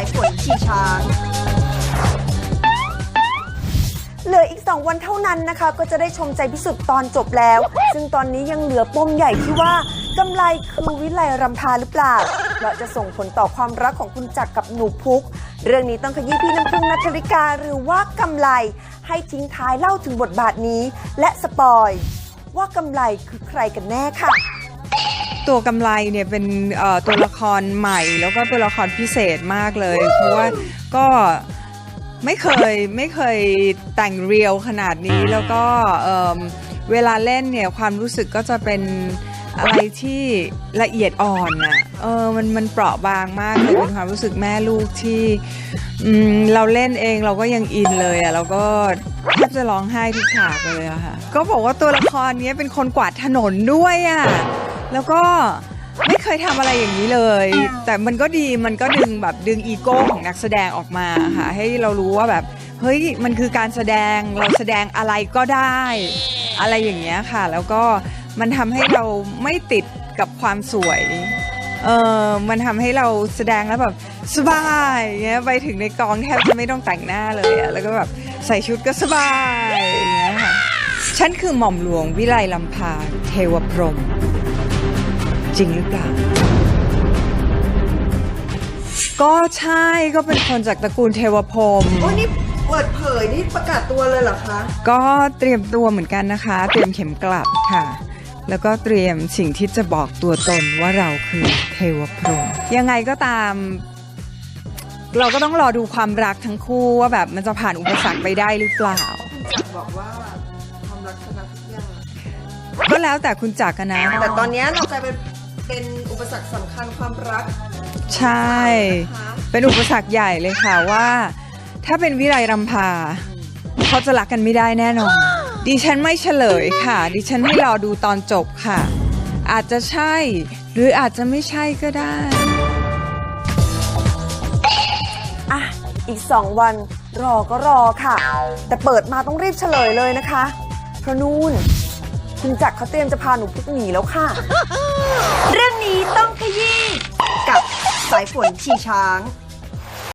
ายฝนขี่ช้างเหลืออีก 2 วันเท่านั้นนะคะ ก็จะได้ชมใจพิสุทธิ์ตอนจบแล้ว ซึ่งตอนนี้ยังเหลือปมใหญ่ที่ว่ากำไรคือวิไลรำพาหรือเปล่าและจะส่งผลต่อความรักของคุณจักรกับหนูพุก เรื่องนี้ต้องขยี้พี่น้ำพึ่งนัทริกาหรือว่ากำไร ให้ทิ้งท้ายเล่าถึงบทบาทนี้ และสปอย ว่ากำไรคือใครกันแน่ค่ะ ตัวกำไรเนี่ยเป็นเอ่อตัวละครใหม่ แล้วก็ตัวละครพิเศษมากเลย เพราะว่าก็ไม่เคยไม่เคยแต่งเรียวขนาดนี้แล้วก็เอิ่มเวลาเล่นเนี่ยความรู้สึกก็จะเป็นอะไรที่ละเอียดอ่อนอะเออมันมันเปราะบางมากเลยเป็นความรู้สึกแม่ลูกที่อืมเราเล่นเองเราก็ยังอินเลยอะแล้วก็แทบจะร้องไห้ทุกฉากเลยอะค่ะก็บอกว่าตัวละครเนี้ยเป็นคนกวาดถนนด้วยอะ แล้วก็ไม่เคยทำอะไรอย่างนี้เลย แต่มันก็ดีมันก็ดึงแบบดึงอีโก้ของนักแสดงออกมาค่ะ ให้เรารู้ว่าแบบเฮ้ยมันคือการแสดงเราแสดงอะไรก็ได้ อะไรอย่างเงี้ยค่ะ แล้วก็มันทำให้เราไม่ติดกับความสวย เออมันทำให้เราแสดงแล้วแบบสบายอย่างเงี้ยไปถึงในกองแทบจะไม่ต้องแต่งหน้าเลยอะแล้วก็แบบใส่ชุดก็สบายอย่างเงี้ยค่ะฉันคือหม่อมหลวงวิไลลำพาเทวพรหม ริงหรือเปล่า ก็ใช่ก็เป็นคนจากตระกูลเทวพรหมโอ้นี่เปิดเผยนี่ประกาศตัวเลยเหรอคะ ก็เตรียมตัวเหมือนกันนะคะ เตรียมเข็มกลัดค่ะ แล้วก็เตรียมสิ่งที่จะบอกตัวตนว่าเราคือเทวพรหมยังไงก็ตาม เราก็ต้องรอดูความรักทั้งคู่ว่าแบบมันจะผ่านอุปสรรคไปได้หรือเปล่า บอกว่าความรักชนะทุกอย่างก็แล้วแต่คุณจักรนะ แต่ตอนนี้เรากลายเป็น เป็นอุปสรรคสำคัญความรักใช่เป็นอุปสรรคใหญ่เลยค่ะว่า ถ้าเป็นวิไลรำพาเขาจะรักกันไม่ได้แน่นอน ดิฉันไม่เฉลยค่ะ ดิฉันให้รอดูตอนจบค่ะ อาจจะใช่ หรืออาจจะไม่ใช่ก็ได้ อะ อีก 2 วันรอก็รอค่ะ แต่เปิดมาต้องรีบเฉลยเลยนะคะ เพราะนู่น คุณจักรเขาเตรียมจะพาหนูพุกหนีแล้วค่ะ เรื่องนี้ต้องขยี้กับสายฝนขี่ช้าง